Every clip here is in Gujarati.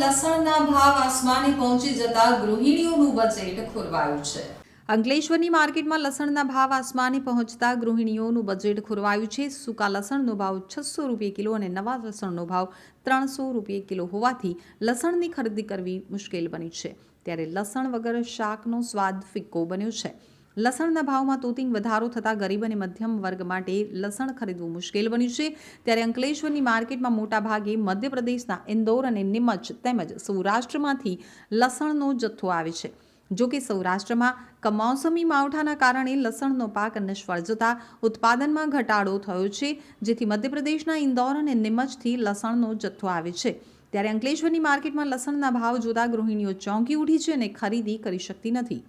લસણના ભાવ આસમાને પહોંચી જતા ગૃહિણીઓનું બજેટ ખોરવાયું છે. અંકલેશ્વરની માર્કેટમાં લસણના ભાવ આસમાને પહોંચતા ગૃહિણીઓનું બજેટ ખોરવાયું છે. સૂકા લસણનો ભાવ છસો રૂપિયા કિલો અને નવા લસણનો ભાવ ત્રણસો રૂપિયા કિલો હોવાથી લસણની ખરીદી કરવી મુશ્કેલ બની છે. ત્યારે લસણ વગર શાકનો સ્વાદ ફિક્કો બન્યો છે. લસણના ભાવમાં તોતિંગ વધારો થતાં ગરીબ અને મધ્યમ વર્ગ માટે લસણ ખરીદવું મુશ્કેલ બન્યું છે. ત્યારે અંકલેશ્વરની માર્કેટમાં મોટાભાગે મધ્યપ્રદેશના ઇન્દોર અને નિમચ તેમજ સૌરાષ્ટ્રમાંથી લસણનો જથ્થો આવે છે. જો કે સૌરાષ્ટ્રમાં કમોસમી માવઠાના કારણે લસણનો પાક નિષ્ફળ જતા ઉત્પાદનમાં ઘટાડો થયો છે, જેથી મધ્યપ્રદેશના ઇન્દોર અને નિમચથી લસણનો જથ્થો આવે છે. ત્યારે અંકલેશ્વરની માર્કેટમાં લસણના ભાવ જોતા ગૃહિણીઓ ચોંકી ઉઠી છે અને ખરીદી કરી શકતી નથી.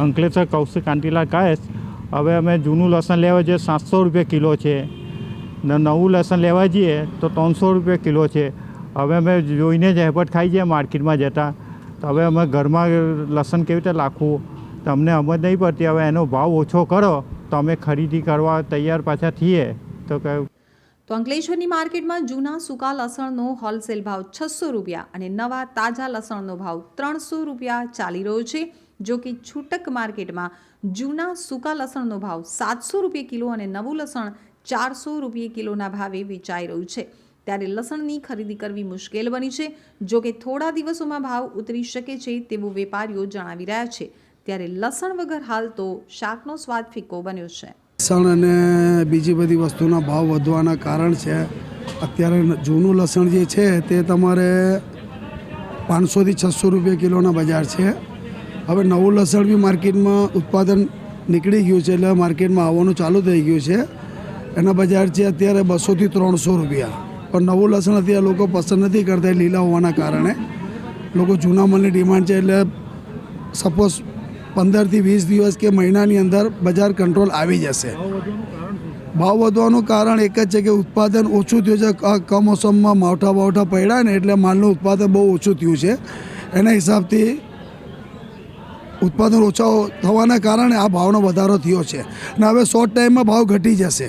અંકલેશ્વર, કૌશિક કાંતિલાલ કાયસ હવે અમે જૂનું લસણ લેવા જઈએ, સાતસો રૂપિયા કિલો છે. ને, નવું લસણ લેવા જઈએ, તો ત્રણસો રૂપિયા કિલો છે. હવે અમે જોઈને જ હેપટ ખાઈ જઈએ, માર્કેટમાં જતા. તો હવે અમે ઘરમાં લસણ કેવી રીતે રાખવું તમને સમજ નહીં પડતી. હવે એનો ભાવ ઓછો કરો. તો અમે ખરીદી કરવા તૈયાર પાછા થઈએ. તો કે તો અંકલેશ્વરની માર્કેટમાં જૂના સૂકા લસણનો હોલસેલ ભાવ છસો રૂપિયા અને નવા તાજા લસણનો ભાવ ત્રણસો રૂપિયા ચાલી રહ્યો છે. જો કે છૂટક માર્કેટમાં જૂના સૂકા લસણનો ભાવ સાતસો રૂપિયા કિલો અને નવું લસણ ચારસો રૂપિયા કિલોના ભાવે વેચાઈ રહ્યું છે. ત્યારે લસણની ખરીદી કરવી મુશ્કેલ બની છે. જો કે થોડા દિવસોમાં ભાવ ઉતરી શકે છે તેવું વેપારીઓ જણાવી રહ્યા છે. ત્યારે લસણ વગર હાલ તો શાકનો સ્વાદ ફિક્કો બન્યો છે. લસણ અને બીજી બધી વસ્તુના ભાવ વધવાના કારણ છે. અત્યારે જૂનું લસણ જે છે તે તમારે પાંચસોથી છસો રૂપિયા કિલોના બજાર છે. હવે નવું લસણ બી માર્કેટમાં ઉત્પાદન નીકળી ગયું છે એટલે માર્કેટમાં આવવાનું ચાલુ થઈ ગયું છે. એના બજાર છે અત્યારે બસોથી ત્રણસો રૂપિયા. પણ નવું લસણ અત્યારે લોકો પસંદ નથી કરતા લીલા હોવાના કારણે. લોકો જૂના માલની ડિમાન્ડ છે એટલે સપોઝ પંદરથી વીસ દિવસ કે મહિનાની અંદર બજાર કંટ્રોલ આવી જશે. ભાવ વધવાનું કારણ એક જ છે કે ઉત્પાદન ઓછું થયું છે કમોસમમાં માવઠા બાવઠા પડ્યા ને એટલે માલનું ઉત્પાદન બહુ ઓછું થયું છે. એના હિસાબથી ઉત્પાદન ઓછા થવાના કારણે આ ભાવનો વધારો થયો છે. અને હવે શોર્ટ ટાઈમમાં ભાવ ઘટી જશે.